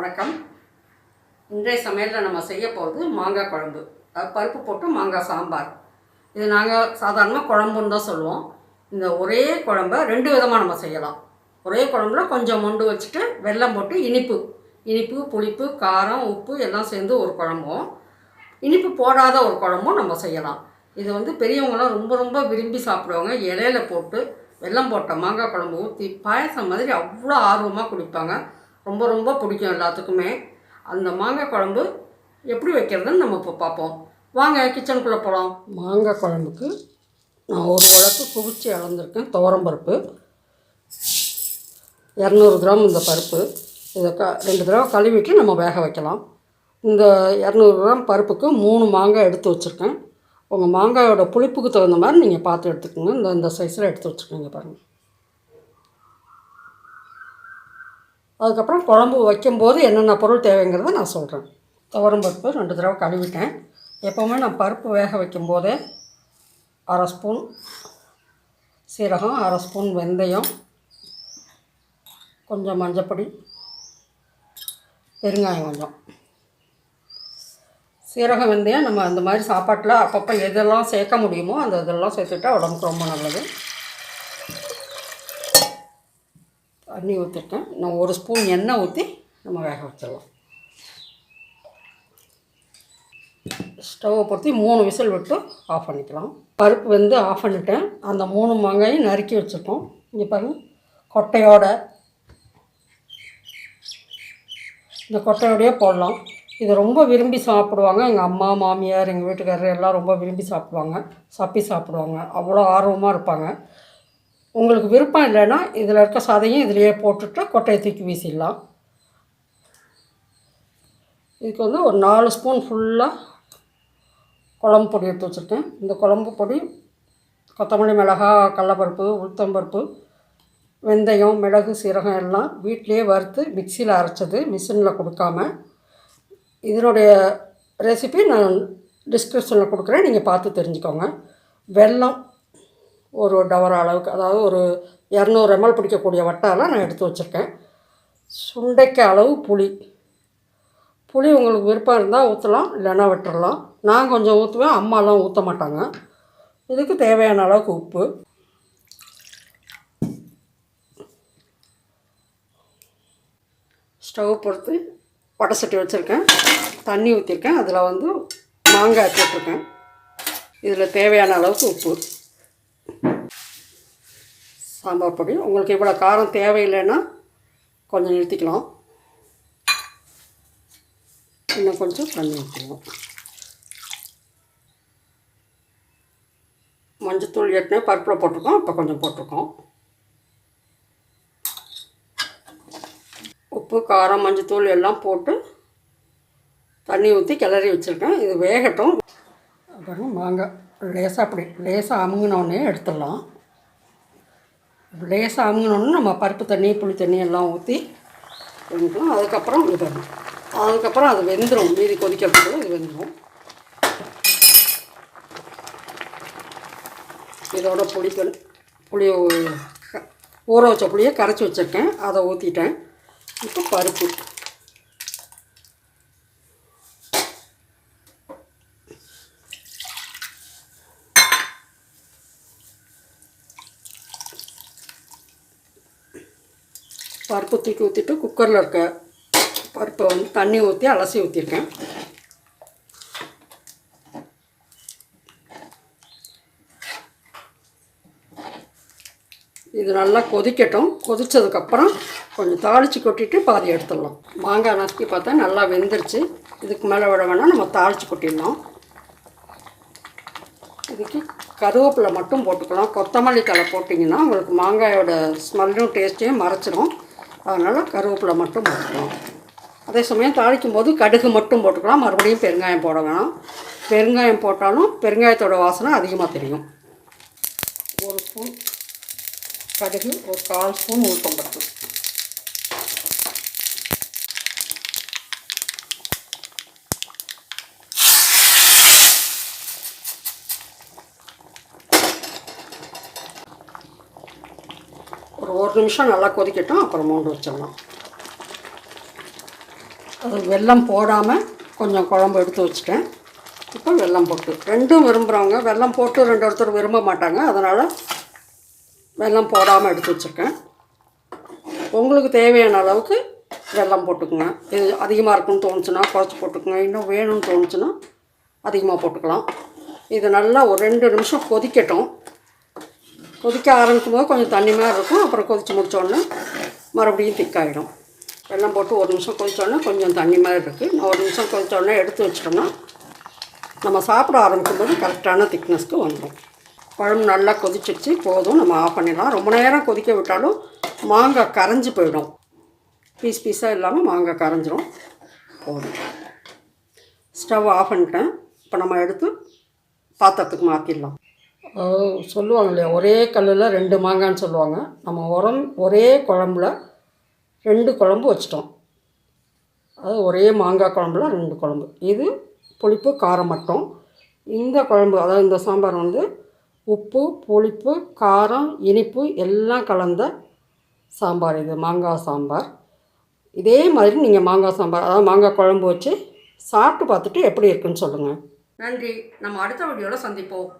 வணக்கம். இன்றைய சமையலில் நம்ம செய்ய போகிறது மாங்காய் குழம்பு. பருப்பு போட்டு மாங்காய் சாம்பார். இது நாங்கள் சாதாரணமாக குழம்புன்னு தான் சொல்லுவோம். இந்த ஒரே குழம்ப ரெண்டு விதமாக நம்ம செய்யலாம். ஒரே குழம்புல கொஞ்சம் மொண்டு வச்சுட்டு வெல்லம் போட்டு இனிப்பு. இனிப்பு புளிப்பு காரம் உப்பு எல்லாம் சேர்ந்து ஒரு குழம்பும். இனிப்பு போடாத ஒரு குழம்பும் நம்ம செய்யலாம். இது வந்து பெரியவங்களாம் ரொம்ப ரொம்ப விரும்பி சாப்பிடுவாங்க. இலையில போட்டு வெல்லம் போட்ட மாங்காய் குழம்பு ஊற்றி பாயசம் மாதிரி அவ்வளோ ஆர்வமாக குடிப்பாங்க. ரொம்ப ரொம்ப பிடிக்கும் எல்லாத்துக்குமே. அந்த மாங்காய் குழம்பு எப்படி வைக்கிறதுன்னு நம்ம இப்போ பார்ப்போம். வாங்க கிச்சனுக்குள்ளே போகலாம் மாங்காய் குழம்புக்கு நான் ஒரு உழக்கு குவிச்சு இழந்திருக்கேன் துவரம்பருப்பு இரநூறு கிராம் இந்த பருப்பு. இதை க ரெண்டு தடவை கழுவிட்டு நம்ம வேக வைக்கலாம். இந்த இரநூறு கிராம் பருப்புக்கு மூணு மாங்காய் எடுத்து வச்சுருக்கேன். உங்கள் மாங்காயோட புளிப்புக்கு தகுந்த மாதிரி நீங்கள் பார்த்து எடுத்துக்கோங்க. இந்த இந்த சைஸில் எடுத்து வச்சுக்கோங்க பாருங்கள் அதுக்கப்புறம் குழம்பு வைக்கும்போது என்னென்ன பொருள் தேவைங்கிறத நான் சொல்கிறேன் துவரம் பருப்பு ரெண்டு தடவை கழுவிட்டேன். எப்போவுமே நான் பருப்பு வேக வைக்கும்போதே அரை ஸ்பூன் சீரகம் அரை ஸ்பூன் வெந்தயம் கொஞ்சம் மஞ்சப்பொடி பெருங்காயம் கொஞ்சம். சீரகம் வெந்தயம் நம்ம அந்த மாதிரி சாப்பாட்டில் அப்பப்போ எதெல்லாம் சேர்க்க முடியுமோ அந்த இதெல்லாம் சேர்த்துட்டா உடம்புக்கு ரொம்ப நல்லது. தண்ணி ஊற்றிட்டேன் நான் ஒரு ஸ்பூன் எண்ணெய் ஊற்றி நம்ம வேக வச்சிடலாம். ஸ்டவ்வை பொறுத்தி மூணு விசில் விட்டு ஆஃப் பண்ணிக்கலாம். பருப்பு வந்து ஆஃப் பண்ணிட்டேன். அந்த மூணு மாங்காயும் நறுக்கி வச்சுருக்கோம். இங்கே பாருங்கள் கொட்டையோட. இந்த கொட்டையோடையே போடலாம். இதை ரொம்ப விரும்பி சாப்பிடுவாங்க. எங்கள் அம்மா மாமியார் எங்கள் வீட்டுக்காரர் எல்லாம் ரொம்ப விரும்பி சாப்பிடுவாங்க. சப்பி சாப்பிடுவாங்க. அவ்வளோ ஆர்வமாக இருப்பாங்க. உங்களுக்கு விருப்பம் இல்லைன்னா இதில் இருக்க சதையும் இதிலையே போட்டுட்டு கொட்டையை தூக்கி வீசிடலாம். இதுக்கு வந்து ஒரு நாலு ஸ்பூன் ஃபுல்லாக குழம்பு பொடி எடுத்து வச்சுருக்கேன். இந்த குழம்பு பொடி கொத்தமல்லி மிளகா கடலப்பருப்பு உளுத்தம்பருப்பு வெந்தயம் மிளகு சீரகம் எல்லாம் வீட்டிலே வறுத்து மிக்சியில் அரைச்சது மிஷினில் கொடுக்காம. இதனுடைய ரெசிபி நான் டிஸ்கிரிப்ஷனில் கொடுக்குறேன். நீங்கள் பார்த்து தெரிஞ்சுக்கோங்க. வெல்லம் ஒரு டவர் அளவுக்கு அதாவது ஒரு இரநூறு எம்எல் பிடிக்கக்கூடிய வட்டால நான் எடுத்து வச்சுருக்கேன். சுண்டைக்காய் அளவு புளி. புளி உங்களுக்கு விருப்பம் இருந்தால் ஊற்றலாம் இல்லைன்னா விட்டுறலாம். நான் கொஞ்சம் ஊற்றுவேன் அம்மாலாம் ஊற்ற மாட்டாங்க. இதுக்கு தேவையான அளவுக்கு உப்பு. ஸ்டவ் பொறுத்து வடை சட்டி வச்சுருக்கேன். தண்ணி ஊற்றிருக்கேன் அதில் வந்து மாங்காய் போட்டிருக்கேன். இதில் தேவையான அளவுக்கு உப்பு. சாம்பார் பொடி. உங்களுக்கு இவ்வளோ காரம் தேவையில்லைன்னா கொஞ்சம் நிறுத்திக்கலாம் இன்னும் கொஞ்சம் தண்ணி ஊற்றுவோம் மஞ்சத்தூள் ஏற்கனவே பருப்பில் போட்டிருக்கோம். இப்போ கொஞ்சம் போட்டிருக்கோம். உப்பு காரம் மஞ்சத்தூள் எல்லாம் போட்டு தண்ணி ஊற்றி கிளறி வச்சுருக்கேன். இது வேகட்டும். அப்புறம் மாங்காய் லேசாக அப்படி லேசாக அமுங்கினோடனே எடுத்துடலாம். லேசாக அமுங்கினோன்னு நம்ம பருப்பு தண்ணி புளி தண்ணி எல்லாம் ஊற்றி பண்ணிக்கலாம் அதுக்கப்புறம் இது அதுக்கப்புறம் அது வெந்துடும் மீதி கொதிக்கிறதுக்குள்ள இது வெந்துடும் இதோட புளிக்கல் புளியை ஊற வச்ச புளியை கரைச்சி வச்சுருக்கேன். அதை ஊற்றிட்டேன் இப்போ பருப்பு. பருப்பு தூக்கி ஊற்றிட்டு குக்கரில் இருக்க பருப்பை வந்து தண்ணி ஊற்றி அலசி ஊற்றிருக்கேன் இது நல்லா கொதிக்கட்டும். கொதித்ததுக்கப்புறம் கொஞ்சம் தாளித்து கொட்டிட்டு பாதி எடுத்துடலாம். மாங்காய் நசுக்கி பார்த்தா நல்லா வெந்துருச்சு. இதுக்கு மேலே விட வேணால் நம்ம தாளித்து கொட்டிடலாம். இதுக்கு கருவேப்பிலை மட்டும் போட்டுக்கலாம். கொத்தமல்லி தழை போட்டிங்கன்னா உங்களுக்கு மாங்காயோட ஸ்மெல்லும் டேஸ்ட்டையும் மறைச்சிடும் அதனால் கருவேப்பிலை மட்டும் போட்டுக்கலாம். அதே சமயம் தாளிக்கும் போது கடுகு மட்டும் போட்டுக்கலாம். மறுபடியும் பெருங்காயம் போட வேணாம். பெருங்காயம் போட்டாலும் பெருங்காயத்தோட வாசனை அதிகமாக தெரியும். ஒரு ஸ்பூன் கடுகு ஒரு கால் ஸ்பூன் உளுத்தம்பருப்பு. ஒரு ஒரு நிமிஷம் நல்லா கொதிக்கட்டும் அப்புறம் மூண்டு வச்சிடலாம். அது வெல்லம் போடாமல் கொஞ்சம் குழம்பு எடுத்து வச்சுட்டேன். இப்போ வெல்லம் போட்டு. ரெண்டும் விரும்புகிறவங்க வெல்லம் போட்டு ரெண்டு ஒருத்தர் விரும்ப மாட்டாங்க. அதனால் வெல்லம் போடாமல் எடுத்து வச்சுருக்கேன். உங்களுக்கு தேவையான அளவுக்கு வெல்லம் போட்டுக்குங்க. இது அதிகமாக இருக்குன்னு தோணுச்சுன்னா குறைச்சி போட்டுக்குங்க. இன்னும் வேணும்னு தோணுச்சுன்னா அதிகமாக போட்டுக்கலாம். இது நல்லா ஒரு ரெண்டு நிமிஷம் கொதிக்கட்டும். கொதிக்க ஆரம்பிக்கும் போது கொஞ்சம் தண்ணி மாதிரி இருக்கும். அப்புறம் கொதித்து முடித்தோடனே மறுபடியும் திக்காயிடும் வெள்ளம் போட்டு ஒரு நிமிஷம் கொதித்தோடனே கொஞ்சம் தண்ணி மாதிரி இருக்குது ஒரு நிமிஷம் கொதித்தோடனே எடுத்து வச்சிட்டோம்னா நம்ம சாப்பிட ஆரம்பிக்கும் போது கரெக்டான திக்னஸ்க்கு வந்துடும் பழம் நல்லா கொதிச்சிடுச்சு. போதும். நம்ம ஆஃப் பண்ணிடலாம். ரொம்ப நேரம் கொதிக்க விட்டாலும் மாங்காய் கரைஞ்சி போயிடும். பீஸ் பீஸாக இல்லாமல் மாங்காய் கரைஞ்சிரும். போதும். ஸ்டவ் ஆஃப் பண்ணிட்டேன். இப்போ நம்ம எடுத்து பாத்திரத்துக்கு மாற்றிடலாம் சொல்லுவாங்க இல்லையா ஒரே கல்லில் ரெண்டு மாங்கான்னு சொல்லுவாங்க. நம்ம உரம் ஒரே குழம்புல ரெண்டு குழம்பு வச்சிட்டோம். அது ஒரே மாங்காய் குழம்புல ரெண்டு குழம்பு. இது புளிப்பு காரம் மட்டும். இந்த குழம்பு அதாவது இந்த சாம்பார் வந்து உப்பு புளிப்பு காரம் இனிப்பு எல்லாம் கலந்த சாம்பார் இது மாங்காய் சாம்பார். இதே மாதிரி நீங்கள் மாங்காய் சாம்பார் அதாவது மாங்காய் குழம்பு வச்சு சாப்பிட்டு பார்த்துட்டு எப்படி இருக்குன்னு சொல்லுங்கள் நன்றி. நம்ம அடுத்த வீடியோவில் சந்திப்போம்.